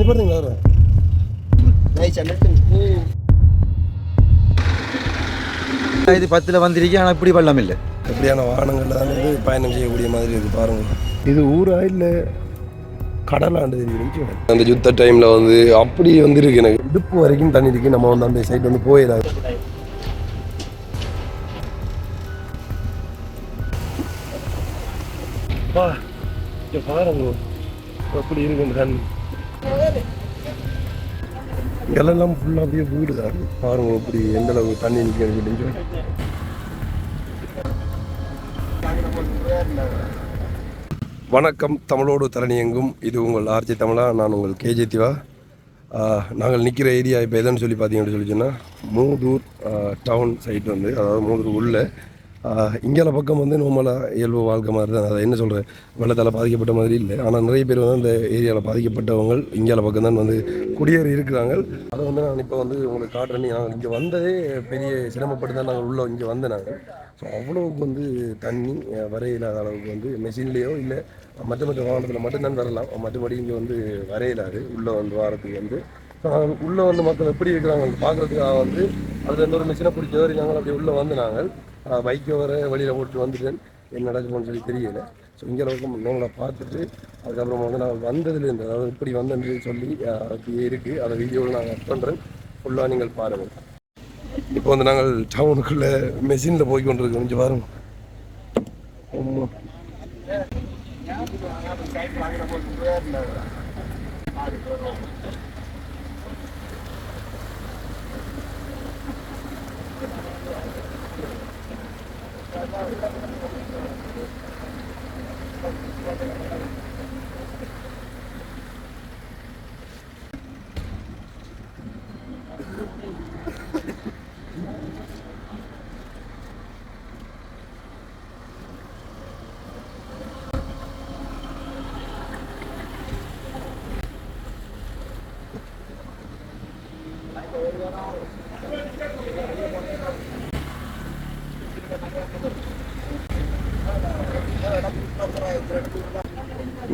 போடுறீங்களா வர இது பத்தில் வந்திருக்கேன் ஆனால் இப்படி வெள்ளம் இல்லை எப்படியான வாகனங்கள்ல தான் வந்து பயணம் செய்யக்கூடிய மாதிரி இருக்கு பாருங்க இது ஊரா இல்லை கடலாண்டு தெரியும் அந்த யுத்த டைம்ல வந்து அப்படி வந்து இருக்கு எனக்கு இடுப்பு வரைக்கும் தண்ணி இருக்கு நம்ம வந்து அந்த சைடு வந்து போயிடாது பாருங்க எப்படி இருக்கு தண்ணி இதெல்லாம் ஃபுல்லாக அப்படியே வீடு தான். பாருங்க எப்படி எந்த அளவுக்கு தண்ணி நிற்கிறது அப்படின்னு சொல்லி வணக்கம் தமிழோடு தரணி எங்கும் இது உங்கள் ஆர்ஜி தமிழா நான் உங்கள் கேஜே திவா. நாங்கள் நிற்கிற ஏரியா இப்போ எதுன்னு சொல்லி பார்த்தீங்கன்னு சொல்லி சொன்னால் மூதூர் டவுன் சைட் வந்து அதாவது மூதூர் உள்ளே இங்கேல பக்கம் வந்து நார்மலாக இயல்பு வாழ்க்கை மாதிரி தான். அதை என்ன சொல்கிறேன் வெள்ளத்தால் பாதிக்கப்பட்ட மாதிரி இல்லை. ஆனால் நிறைய பேர் வந்து அந்த ஏரியாவில் பாதிக்கப்பட்டவங்க இங்கேல பக்கம் தான் வந்து குடியேறி இருக்கிறாங்க. அதை வந்து நான் இப்போ வந்து உங்களுக்கு காட்டுறேன். நாங்கள் இங்கே வந்ததே பெரிய சிரமப்பட்டு தான் நாங்கள் உள்ளே இங்கே வந்தேன் நாங்கள் ஸோ அவ்வளோவுக்கு வந்து தண்ணி வரையில்லாத அளவுக்கு வந்து மெஷின்லேயோ இல்லை மற்ற மற்ற வாகனத்தில் மட்டும்தான் வரலாம். மற்றபடி இங்கே வந்து வரையிலாது உள்ளே வந்து வாரத்துக்கு வந்து. ஸோ உள்ளே வந்து மக்கள் எப்படி இருக்கிறாங்க? பார்க்குறதுக்காக வந்து அதில் எந்த ஒரு மிஷினை பிடிச்ச வரை நாங்கள் அப்படி உள்ளே வந்து நாங்கள் பைக்கை வர வழியில் போட்டு வந்துட்டேன். என்ன நடக்கும்னு சொல்லி தெரியல. ஸோ இங்கே அளவுக்கு உங்களை பார்த்துட்டு அதுக்கப்புறம் வந்து நான் வந்ததுலேருந்து அதாவது இப்படி வந்தேன்னு சொல்லி அப்படியே இருக்குது அதை வீடியோவில் நான் அட் பண்ணுறேன் ஃபுல்லாக நீங்கள் பாருங்கள் இப்போ வந்து நாங்கள் டவுனுக்குள்ளே மெஷினில் போய் கொண்டிருக்கோம். கொஞ்சம் பாருங்க. ஆமாம் Thank you.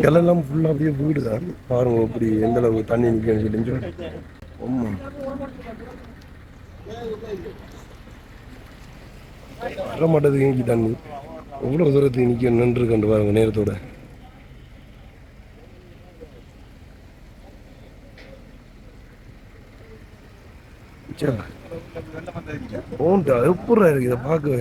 இலெல்லாம் ஃபுல்லாக அப்படியே வீடு தான். பாருங்க எப்படி எந்த அளவுக்கு தண்ணி நிற்கணும் சொல்லி ஆமா. வர மாட்டேதுக்கு இங்கே தண்ணி. எவ்வளோ தூரத்துக்கு நிற்க நின்று கண்டு பாருங்க நேரத்தோட. ஓண்டா எப்படா இருக்கு இதை பார்க்கவே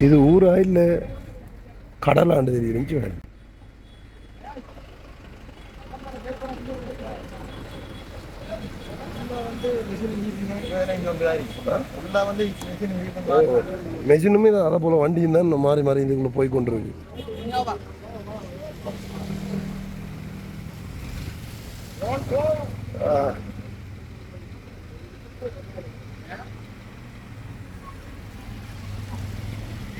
இது ஊரா இல்லை? கடலாண்டு தெரியும் மெஷினுமே அதை போல வண்டியும் தான் மாறி மாறி இதுக்குள்ள போய் கொண்டிருக்கு. ஆ.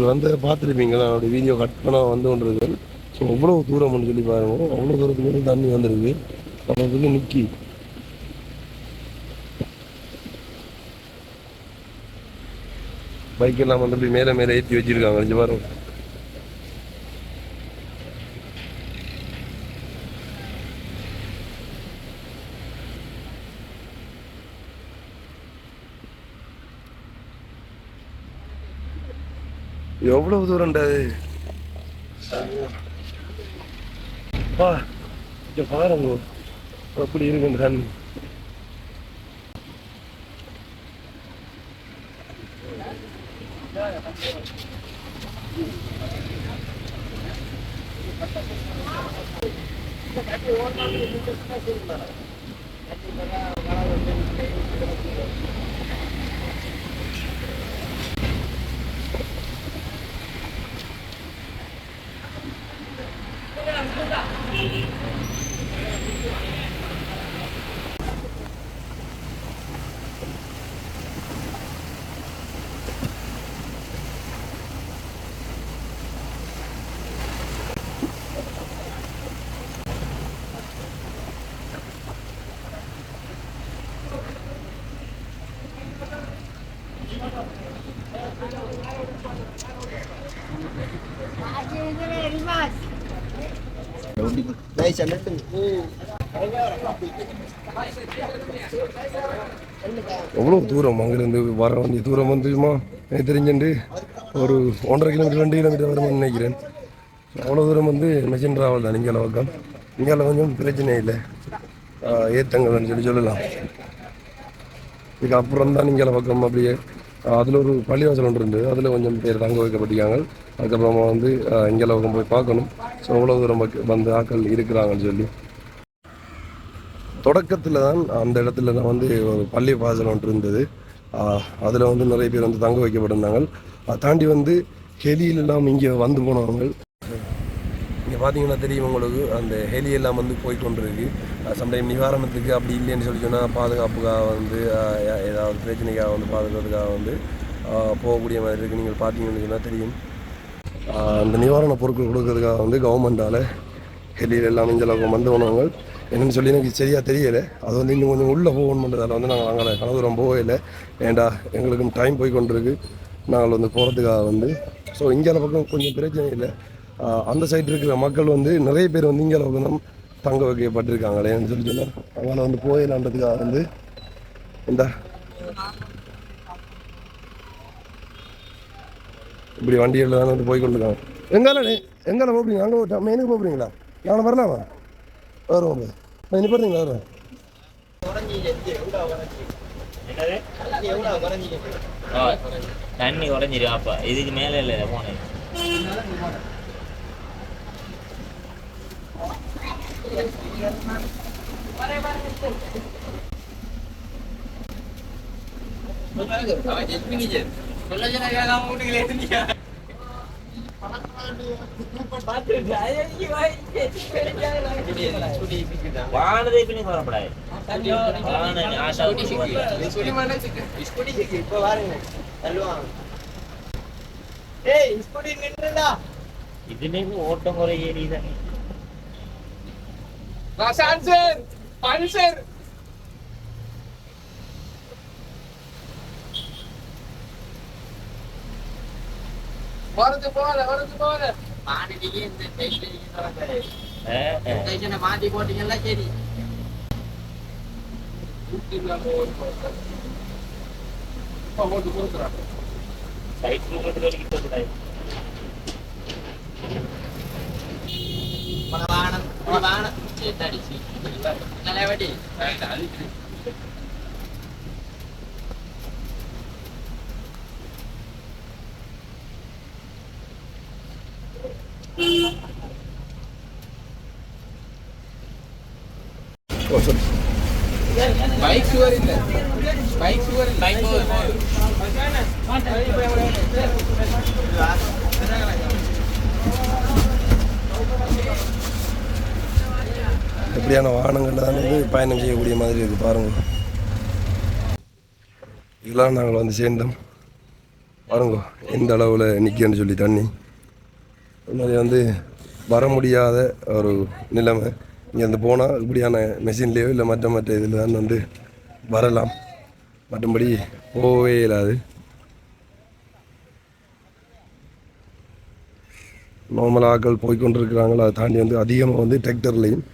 நீங்கள் வந்து பார்த்துருப்பீங்களா? அவருடைய வீடியோ கட் பண்ணால் வந்து கொண்டிருக்கு ஸோ அவ்வளோ தூரம்னு சொல்லி பாருங்கள் அவ்வளோ தூரத்துக்கு வந்து தண்ணி வந்திருக்கு அவ்வளோத்துக்கு நிற்கி பைக்கெல்லாம் வந்து மேலே மேலே ஏற்றி வச்சுருக்காங்க. அஞ்சு பாருங்க. எவ்வளவு தூரம்டா அது பா இங்க பாருங்க. எப்படி இருக்குன்னு தண்ணி எவ்வளோ தூரம் அங்கேருந்து வர வேண்டிய தூரம் வந்துமா எனக்கு தெரிஞ்சுண்டு ஒரு ஒன்றரை கிலோமீட்டர் ரெண்டு கிலோமீட்டர் வருமானு நினைக்கிறேன். அவ்வளோ தூரம் வந்து மெஷின் ட்ராவல் தான் இங்கே பக்கம் இங்கே கொஞ்சம் பிரச்சனை இல்லை. ஏத்தங்கள்னு சொல்லி சொல்லலாம். இதுக்கு அப்புறம் தான் இங்கே பக்கம் அப்படியே அதில் ஒரு பள்ளிவாசல் ஒன்று இருந்தது. அதில் கொஞ்சம் பேர் தங்க வைக்கப்பட்டிருக்காங்க. அதுக்கப்புறமா வந்து இங்கே போய் பார்க்கணும். ஸோ அவ்வளோ தூரம் வந்து ஆட்கள் இருக்கிறாங்கன்னு சொல்லி. தொடக்கத்தில் தான் அந்த இடத்துல தான் வந்து ஒரு பள்ளி வாசல் ஒன்று இருந்தது. அதில் வந்து நிறைய பேர் வந்து தங்க வைக்கப்பட்டிருந்தாங்க. அதை தாண்டி வந்து ஹெலியிலெல்லாம் இங்கே வந்து போனவங்க பார்த்தீங்கன்னா தெரியும் உங்களுக்கு அந்த ஹெலி எல்லாம் வந்து போய் கொண்டிருக்கு சம்டைம் நிவாரணத்துக்கு அப்படி இல்லைன்னு சொல்லி சொன்னால் பாதுகாப்புக்காக வந்து ஏதாவது பிரச்சனைக்காக வந்து பாதுகாப்புக்காக வந்து போகக்கூடிய மாதிரி இருக்குது நீங்கள் பார்த்தீங்கன்னு சொன்னால் தெரியும். அந்த நிவாரண பொருட்கள் கொடுக்கறதுக்காக வந்து கவர்மெண்ட்டால் ஹெலியில் எல்லாம் இந்த அளவுக்கு வந்து போனவங்க என்னென்னு சொல்லி எனக்கு சரியாக தெரியலை. அது வந்து இன்னும் கொஞ்சம் உள்ளே போகணுன்றதால வந்து நாங்கள் அங்கே கலதூரம் போகவே இல்லை ஏண்டா எங்களுக்கும் டைம் போய் கொண்டிருக்கு நாங்கள் வந்து போகிறதுக்காக வந்து ஸோ இங்கே பக்கம் கொஞ்சம் பிரச்சனை இல்லை. அந்த சைடு இருக்கிற மக்கள் வந்து நிறைய பேர் வந்து இங்கே வந்து தான் தங்க வைக்கப்பட்டிருக்காங்களேன்னு சொல்லி சொன்னார் அவங்கள வந்து போயிடலான்றதுக்காக வந்து இந்த இப்படி வண்டிகளில் தானே வந்து போய் கொண்டிருக்காங்க. எங்காலே எங்கால போகிறீங்க அங்கே மெயினுக்கு போகிறீங்களா நான் வரலாமா? வருவோம் நீ போகிறீங்களா வருவேன் தண்ணி உடஞ்சிரு அப்பா. இதுக்கு மேலே இல்லை போனேன். வானதே பின்னி வரப்படாது வான ஆஷா இதுலேயும் ஓட்டம் குறை ஏறிதான் மாத்தி போட்டீங்கன்னா சரி. சைட் வலிக்கிட்டு கூடாது வானம் வானம் அடிச்சு தலைவடி பைக் சுவர் இல்ல பைக் சுவர் பைக் இப்படியான வாகனங்களில் தான் வந்து பயணம் செய்யக்கூடிய மாதிரி இருக்குது பாருங்கள் இதெல்லாம் நாங்கள் வந்து சேர்ந்தோம். பாருங்க எந்த அளவில் நிற்கன்னு சொல்லி தண்ணி. அது மாதிரி வந்து வர முடியாத ஒரு நிலைமை. இங்கேருந்து போனால் இப்படியான மெஷின்லேயோ இல்லை மற்ற மற்ற இதில் தான் வந்து வரலாம். மற்றபடி போகவே இல்லாது. நார்மல் ஆக்கள் போய்கொண்டிருக்கிறாங்களோ அதை தாண்டி வந்து அதிகமாக வந்து டிராக்டர்லையும்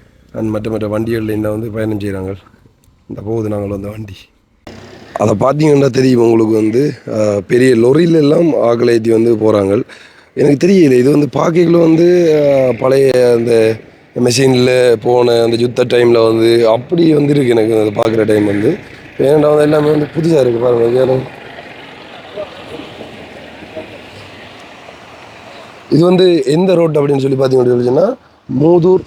மற்ற மற்ற வண்டிகளில் என்ன வந்து பயணம் செய்கிறாங்க இந்த போகுது நாங்கள் வந்த வண்டி. அதை பார்த்தீங்கன்னா தெரியும் உங்களுக்கு வந்து பெரிய லொரியில எல்லாம் ஆக்களை ஏற்றி வந்து போகிறாங்க எனக்கு தெரியல இது வந்து பார்க்கல வந்து பழைய அந்த மெஷினில் போன அந்த யுத்த டைமில் வந்து அப்படி வந்துருக்கு எனக்கு அதை பார்க்குற டைம் வந்து. ஏன்னா வந்து எல்லாமே வந்து புதுசாக இருக்குது பாருங்கள் வேறு இது வந்து எந்த ரோட் அப்படின்னு சொல்லி பார்த்தீங்கன்னு சொன்னா மூதூர்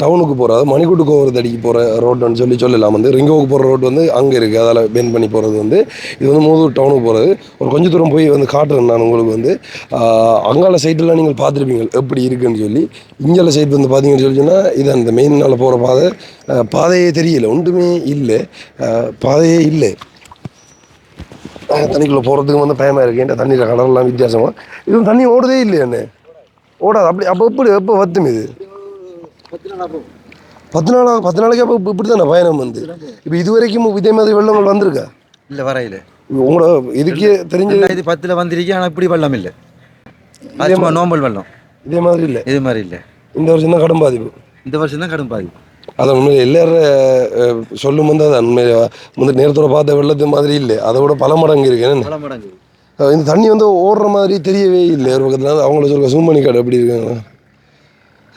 டவுனுக்கு போகிற அதாவது மணிக்கூட்டு கோவரத்தடிக்கு போகிற ரோடுன்னு சொல்லி சொல்லலாம் வந்து. ரிங்கோவுக்கு போகிற ரோடு வந்து அங்கே இருக்குது அதால் பென் பண்ணி போகிறது வந்து. இது வந்து மூதூர் டவுனுக்கு போகிறது ஒரு கொஞ்சம் தூரம் போய் வந்து காட்டுறேன் நான் உங்களுக்கு வந்து. அஹ், அங்கால சைட்டெல்லாம் நீங்கள் பார்த்துருப்பீங்க. எப்படி இருக்குன்னு சொல்லி. இங்கால சைட் வந்து பார்த்தீங்கன்னு சொல்லி சொன்னால் இது அந்த மெயினால் போகிற பாதை. பாதையே தெரியல. ஒன்றுமே இல்லை. பாதையே இல்லை. தண்ணிக்குள்ளே போகிறதுக்கு வந்து பயமாக இருக்குது ஏன்டா தண்ணியில் கடல்லாம் வித்தியாசமாக இது தண்ணி ஓடுதே இல்லை என்ன ஓடாது. அப்படி அப்போ எப்படி எப்போ வத்தும் இது? பத்து நாளா பத்து நாளைக்கு அப்போ இப்படி தானே பயணம் வந்து? இப்போ இது வரைக்கும் இதே மாதிரி வெள்ளங்கள் வந்திருக்கா? இல்லை வரையில. உங்களோட இதுக்கே தெரிஞ்ச ரெண்டாயிரத்தி பத்தில் வந்திருக்கு ஆனால் இப்படி வெள்ளம் இல்லை. அது சும்மா நார்மல் வெள்ளம். இதே மாதிரி இல்லை? இது மாதிரி இல்லை. இந்த வருஷம் தான் கடும் பாதிப்பு. இந்த வருஷம் தான் கடும் பாதிப்பு. அதை உண்மையில் எல்லாரும் சொல்லும் போது அது உண்மையில நேரத்தோட பார்த்த வெள்ளத்து மாதிரி இல்லை. அதை விட பல மடங்கு இருக்கு. என்ன? இந்த தண்ணி வந்து ஓடுற மாதிரி தெரியவே இல்லை. ஒரு பக்கத்தில் அவங்கள சொல்லுங்க சூமணி காடு எப்படி இருக்காங்க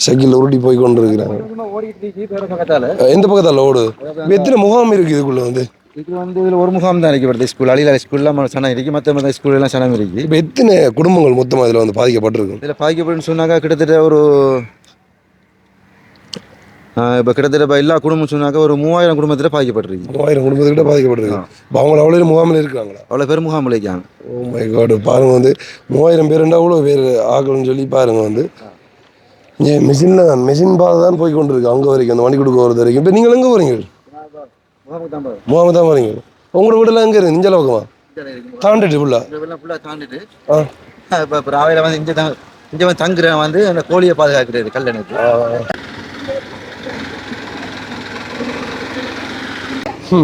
சைக்கிள் உருட்டி போய் கொண்டு இருக்கிறாங்க இருக்கு எந்த பக்கத்தால் இப்ப எத்தனை முகாம் இருக்குது இதுக்குள்ள வந்து? இது வந்து இதில் ஒரு முகாம் தான் இருக்கு ஸ்கூல் அழியில ஸ்கூல்லாம் சனம் இருக்கு. மற்ற மற்ற ஸ்கூல் எல்லாம் சனம் இருக்கு. இப்போ எத்தனை குடும்பங்கள் மொத்தமாக இதில் வந்து பாதிக்கப்பட்டிருக்கு இதில் பாதிக்கப்படுன்னு சொன்னாக்கா கிட்டத்தட்ட ஒரு இப்போ கிட்டத்தட்ட இப்போ எல்லா குடும்பம் சொன்னாக்கா ஒரு மூவாயிரம் குடும்பத்தில் பாதிக்கப்பட்டிருக்கு. மூவாயிரம் குடும்பத்துக்கிட்ட பாதிக்கப்பட்டிருக்கு. இப்போ அவங்க அவ்வளோ முகாமில் இருக்கிறாங்களா அவ்வளோ பேர் முகாம் விளைக்காங்க ஓ மை காட் பாருங்க வந்து மூவாயிரம் பேருண்டா அவ்வளோ பேர் ஆகணும்னு சொல்லி பாருங்க வந்து ஏன் மிஷினில் தான் மிஷின் பாதை தான் போய் கொண்டு இருக்கு அங்கே வரைக்கும் அந்த வண்டி கொடுக்க வரது வரைக்கும். இப்போ நீங்கள் எங்கே போகிறீங்க முகாம தான் வரீங்க உங்களோட வீடெல்லாம் எங்கே இருக்கு? நெஞ்சல பக்கமா? தாண்டிட்டு ஃபுல்லாக ஃபுல்லாக தாண்டிட்டு. ஆ. இப்போ இப்போ ராவையில் வந்து இங்கே தான் இங்கே வந்து தங்குறேன் வந்து அந்த கோழியை பாதுகாக்கிறது கல்லணைக்கு.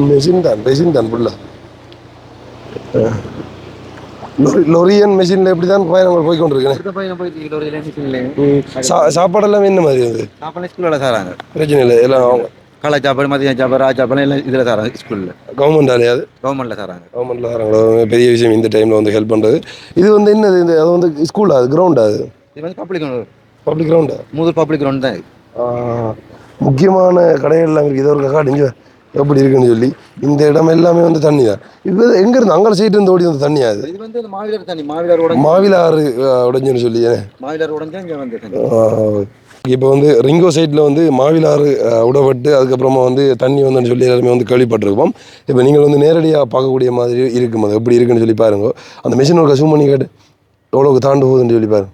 மெஷின் தான் மெஷின் தான் ஃபுல்லாக லொரியன் மெஷினில் எப்படி தான் பயணங்கள் போய் கொண்டு இருக்கேன் அடுத்த பையனை போய் லோரியில் மிஷினில் சா சாப்பாடெல்லாம் என்ன மாதிரி வந்து சாப்பாடு ஸ்கூலில் தராங்க பிரச்சனை இல்லை எல்லாம் அவங்க காலை சாப்பாடு மதியம் சாப்பாடு ரா சாப்பாடு எல்லாம் இதில் தராங்க ஸ்கூலில் கவர்மெண்ட் ஆலையாது கவர்மெண்ட்டில் தராங்க கவர்மெண்ட்டில் தராங்களோ பெரிய விஷயம் இந்த டைமில் வந்து ஹெல்ப் பண்ணுறது இது வந்து என்னது இந்த அது வந்து ஸ்கூலா அது கிரவுண்டா அது? இது வந்து பப்ளிக் பப்ளிக் கிரவுண்டா முதல் பப்ளிக் கிரவுண்ட் தான் முக்கியமான கடைகள்லாம் இருக்குது இது ஒரு காட்டுங்க எப்படி இருக்குன்னு சொல்லி இந்த இடம் எல்லாமே வந்து தண்ணி தான் இப்போ எங்கே இருந்து? அங்கே சைடு இருந்து ஓடி வந்து தண்ணியா அது இது வந்து மாவிலர் தண்ணி மாவிலர் உடஞ்சி. மாவில ஆறு அஹ், உடைஞ்சுன்னு சொல்லி ஏன்? மாவிலர் உடஞ்சா இங்கே வந்து தண்ணி. இப்போ வந்து ரிங்கோ சைடில் வந்து மாவிலாறு உடப்பட்டு அதுக்கப்புறமா வந்து தண்ணி வந்துன்னு சொல்லி எல்லாருமே வந்து கேள்விப்பட்டிருப்போம் இப்போ நீங்கள் வந்து நேரடியாக பார்க்கக்கூடிய மாதிரி இருக்கும்? அது எப்படி இருக்குன்னு சொல்லி பாருங்க. அந்த மிஷின் ஒரு கசூம் பண்ணி கேட்டு எவ்வளோக்கு தாண்டு போகுதுன்னு சொல்லி பாருங்க.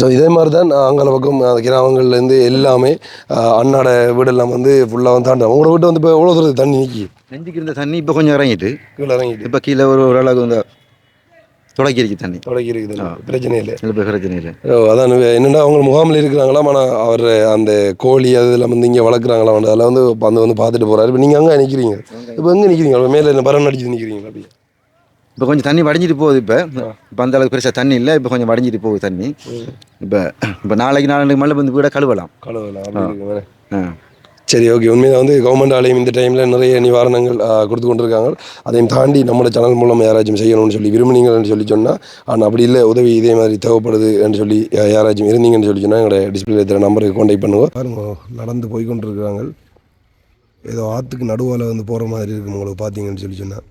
ஸோ இதே மாதிரி தான் அங்கே பக்கம் அந்த கிராமங்கள்லேருந்து எல்லாமே அண்ணாட வீடெல்லாம் வந்து ஃபுல்லாக வந்து தாண்டாங்க உங்களோட வீட்டு வந்து இப்போ எவ்வளோ தூரத்துக்கு தண்ணி நிற்கி நெஞ்சுக்கு இருந்த தண்ணி இப்போ கொஞ்சம் இறங்கிட்டு. கீழே இறங்கிட்டு. இப்போ கீழே ஒரு ஓரளவுக்கு வந்து தொடக்கி இருக்கு தண்ணி. தொடக்கி இருக்குது பிரச்சனை இல்லை. போய் பிரச்சனை இல்லை. ஓ அதான் என்னென்னா அவங்க முகாமில் இருக்கிறாங்களாம் ஆனால் அவர் அந்த கோழி அது எல்லாம் வந்து இங்கே வளர்க்குறாங்களாம் அதெல்லாம் வந்து வந்து வந்து பார்த்துட்டு போகிறாரு இப்போ நீங்கள் அங்கே நிற்கிறீங்க இப்போ எங்கே நிற்கிறீங்க மேலே என்ன பரம் அடிச்சு நிற்கிறீங்களா அப்படி இப்போ கொஞ்சம் தண்ணி வடிஞ்சிட்டு போகுது இப்போ. இப்போ அந்த அளவுக்கு பெருசாக தண்ணி இல்லை இப்போ கொஞ்சம் வடிஞ்சிட்டு போகுது தண்ணி. இப்போ இப்போ நாளைக்கு நாளைக்கு மேலே வந்து வீட கழுவலாம். கழுவலாம் சரி ஓகே. உண்மையாக வந்து கவர்மெண்ட் ஆலயம் இந்த டைமில் நிறைய நிவாரணங்கள் கொடுத்து கொண்டிருக்காங்க. அதையும் தாண்டி நம்மளோட சேனல் மூலம் யாராச்சும் செய்யணும்னு சொல்லி விரும்புனீங்கன்னு சொல்லி சொன்னால் ஆனால் அப்படி இல்லை உதவி இதே மாதிரி தேவைப்படுது என்று சொல்லி யாராச்சும் இருந்தீங்கன்னு சொல்லி சொன்னால் எங்களோட டிஸ்பிளே இருக்கிற நம்பருக்கு கான்டாக்ட் பாருங்க நடந்து போய் கொண்டிருக்கிறாங்க ஏதோ ஆற்றுக்கு நடுவால் வந்து போகிற மாதிரி இருக்கும் உங்களுக்கு பார்த்தீங்கன்னு சொல்லி சொன்னால்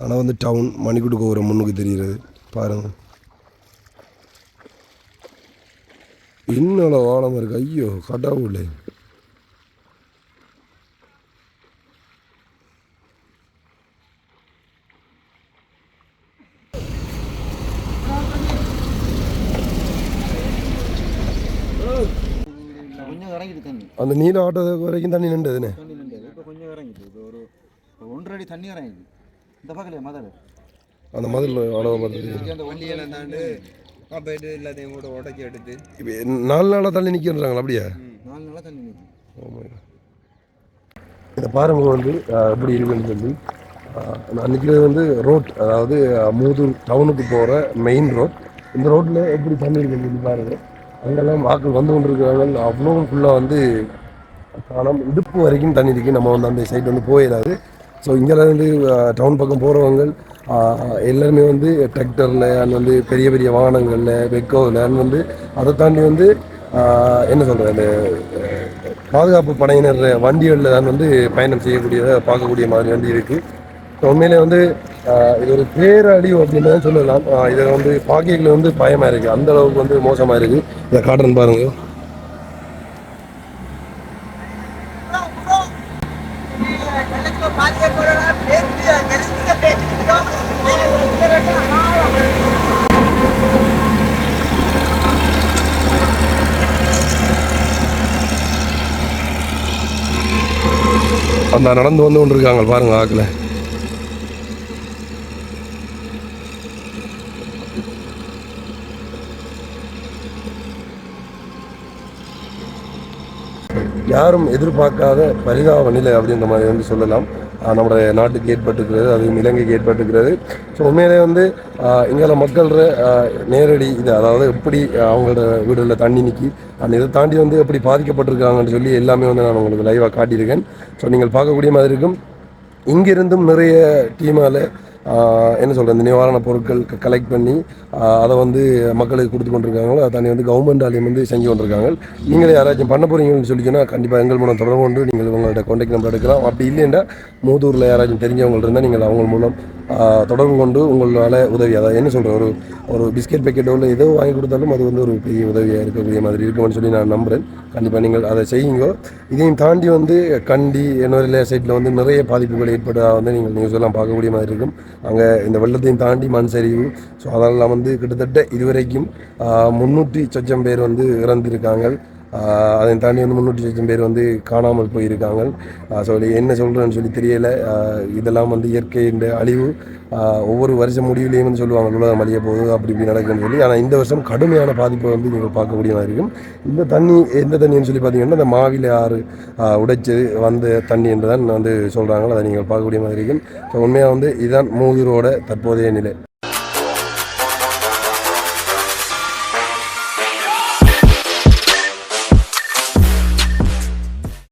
ஆனால் வந்து டவுன் மணிக்கூட்டு கோபுரம் முன்னுக்கு தெரிகிறது பாருங்கள் இன்னொரு வாழம் இருக்கு. ஐயோ கடவுளே. அந்த நீல ஆட்டோ வரைக்கும் தண்ணி நின்றதுன்னு கொஞ்சம் இறங்கிட்டு ஒரு ஒன்றரை அடி தண்ணி இறங்கிட்டு இந்த அந்த மதில் அவ்வளோ பார்த்து அந்த வண்டியெல்லாம் தாண்டு காப்பேட்டு எல்லாத்தையும் கூட உடச்சி எடுத்து. இப்போ நாலு நாளாக தள்ளி நிற்கிறாங்களா அப்படியா? நாலு நாளாக நிற்கும் இந்த பாருங்க வந்து எப்படி இருக்குன்னு சொல்லி. நான் நிற்கிறது வந்து ரோட் அதாவது மூதூர் டவுனுக்கு போகிற மெயின் ரோட் இந்த ரோட்டில் எப்படி தண்ணி இருக்குன்னு சொல்லி பாருங்க. அங்கெல்லாம் ஆட்கள் வந்து கொண்டு இருக்கிறாங்க அவ்வளோ ஃபுல்லாக வந்து காணாம இடுப்பு வரைக்கும் தண்ணி இருக்கு. நம்ம வந்து அந்த சைடு வந்து போயிடாது. ஸோ இங்கேருந்து டவுன் பக்கம் போகிறவங்க எல்லாருமே வந்து டிராக்டரில் அண்ட் வந்து பெரிய பெரிய வாகனங்களில் வெக்கோவில் அண்ட் வந்து அதை தாண்டி வந்து என்ன சொல்கிறது அந்த பாதுகாப்பு படையினர் வண்டிகளில் தான் வந்து பயணம் செய்யக்கூடியதை பார்க்கக்கூடிய மாதிரி வந்து இருக்குது ஸோ உண்மையிலே வந்து இது ஒரு பேரழிவு அப்படின்னு தான் சொல்லலாம். இதை வந்து பார்க்கல வந்து பயமாக இருக்குது அந்த அளவுக்கு வந்து மோசமாக இருக்குது இதை காட்டுறேன்னு பாருங்கள் நான் நடந்து வந்து கொண்டு இருக்காங்க பாருங்க ஆக்கில். யாரும் எதிர்பார்க்காத பரிதாப நிலை அப்படின்ற மாதிரி வந்து சொல்லலாம். ஆஹ் நம்முடைய நாட்டுக்கு ஏற்பட்டிருக்கிறது அதுவும் இலங்கைக்கு ஏற்பட்டிருக்கிறது. ஸோ உண்மையிலே வந்து இங்கே மக்கள் நேரடி இது அதாவது எப்படி அவங்களோட வீடுகளில் தண்ணி நிற்கி அந்த இதை தாண்டி வந்து எப்படி பாதிக்கப்பட்டிருக்காங்கன்னு சொல்லி எல்லாமே வந்து நான் உங்களுக்கு லைவாக காட்டியிருக்கேன். ஸோ நீங்கள் பார்க்கக்கூடிய மாதிரி இருக்கும். இங்கிருந்தும் நிறைய டீமால் என்ன சொல்கிறது இந்த நிவாரண பொருட்கள் கலெக்ட் பண்ணி அதை வந்து மக்களுக்கு கொடுத்து கொண்டிருக்காங்களோ அதை தாண்டி வந்து ஆலயம் வந்து செஞ்சு கொண்டிருக்காங்க. நீங்களே யாராச்சும் பண்ண போகிறீங்கன்னு சொல்லி சொன்னால் கண்டிப்பாக எங்கள் மூலம் தொடர்பு கொண்டு நீங்கள் உங்கள்கிட்ட கான்டாக்ட் நம்பர் எடுக்கலாம். அப்படி இல்லைன்னா மூதூரில் யாராச்சும் தெரிஞ்சவங்கள்ட்ட இருந்தால் நீங்கள் அவங்க மூலம் தொடர்பு கொண்டு உங்களால் உதவி அதாவது என்ன சொல்கிறேன் ஒரு ஒரு பிஸ்கெட் பேக்கெட்டோ இல்லை ஏதோ வாங்கி கொடுத்தாலும் அது வந்து ஒரு பெரிய உதவியாக இருக்கக்கூடிய மாதிரி இருக்கும்னு சொல்லி நான் நம்புகிறேன் கண்டிப்பாக நீங்கள் அதை செய்யுங்க. இதையும் தாண்டி வந்து கண்டி என்னோட சைட்டில் வந்து நிறைய பாதிப்புகள் ஏற்பட வந்து நீங்கள் நியூஸ் எல்லாம் பார்க்கக்கூடிய மாதிரி இருக்கும். அங்கே இந்த வெள்ளத்தையும் தாண்டி மண் சரிவு. ஸோ அதெல்லாம் வந்து கிட்டத்தட்ட இதுவரைக்கும் முந்நூற்றி சொச்சம் பேர் வந்து இறந்திருக்காங்க. அதை தாண்டி வந்து முந்நூற்றி லட்சம் பேர் வந்து காணாமல் போயிருக்காங்க. ஸோ என்ன சொல்கிறேன்னு சொல்லி தெரியலை. இதெல்லாம் வந்து இயற்கையின் அழிவு. ஒவ்வொரு வருஷம் முடிவுலேயும் வந்து சொல்லுவாங்க உலகம் அழிய போகுது அப்படி இப்படி நடக்குன்னு சொல்லி. ஆனால் இந்த வருஷம் கடுமையான பாதிப்பை வந்து நீங்கள் பார்க்கக்கூடிய மாதிரி இருக்கும். இந்த தண்ணி எந்த தண்ணின்னு சொல்லி பார்த்தீங்கன்னா இந்த மாவிலை ஆறு ஆஹ் உடைச்சு வந்த தண்ணி என்று தான் வந்து சொல்கிறாங்க அதை நீங்கள் பார்க்கக்கூடிய மாதிரி இருக்கும். ஸோ உண்மையாக வந்து இதுதான் மூதூரோட தற்போதைய நிலை.